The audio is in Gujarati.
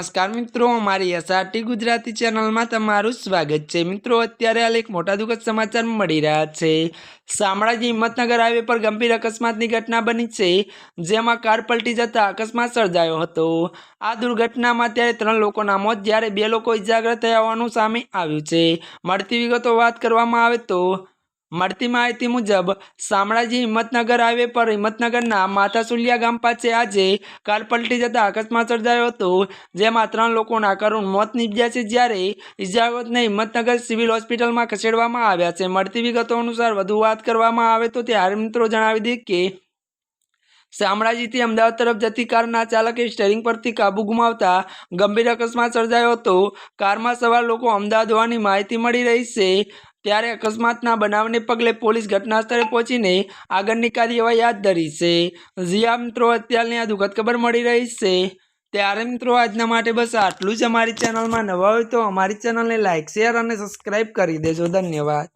નમસ્કાર મિત્રો, અમારી એસઆરટી ગુજરાતી ચેનલમાં તમારું સ્વાગત છે. મિત્રો, અત્યારે હાલ એક મોટા દુઃખદ સમાચાર મળી રહ્યા છે. શામળાજી હિંમતનગર હાઈવે પર ગંભીર અકસ્માતની ઘટના બની છે, જેમાં કાર પલટી જતા અકસ્માત સર્જાયો હતો. આ દુર્ઘટનામાં ત્યારે ત્રણ લોકોના મોત, જ્યારે બે લોકો ઇજાગ્રસ્ત થયા હોવાનું સામે આવ્યું છે. મળતી વિગતો વાત કરવામાં આવે તો મળતી માહિતી મુજબ, શામળાજી હિંમતનગર હાઈવે પર હિંમતનગરના માતાસુલિયા ગામ પાસે આજે કાર પલટી જતા અકસ્માત સર્જાયો હતો, જેમાં ત્રણ લોકોના કરુણ મોત નીપજ્યા છે, જ્યારે ઇજાગતને હિંમતનગર સિવિલ હોસ્પિટલમાં ખસેડવામાં આવ્યા છે. મળતી વિગતો અનુસાર વધુ વાત કરવામાં આવે તો ત્યારે મિત્રો જણાવી દઈએ કે, શામળાજીથી અમદાવાદ તરફ જતી કારના ચાલકે સ્ટેરિંગ પરથી કાબુ ગુમાવતા ગંભીર અકસ્માત સર્જાયો હતો. કારમાં સવાર લોકો અમદાવાદ હોવાની માહિતી મળી રહી છે. ત્યારે અકસ્માતના બનાવને પગલે પોલીસ ઘટના સ્થળે પહોંચીને આગળની કાર્યવાહી હાથ ધરી છે. જ્યાં મિત્રો, અત્યારની આ દુઃખદ ખબર મળી રહી છે. ત્યારે મિત્રો, આજના માટે બસ આટલું જ અમારી ચેનલમાં નવા હોય તો અમારી ચેનલને લાઇક શેર અને સબસ્ક્રાઈબ કરી દેજો. ધન્યવાદ.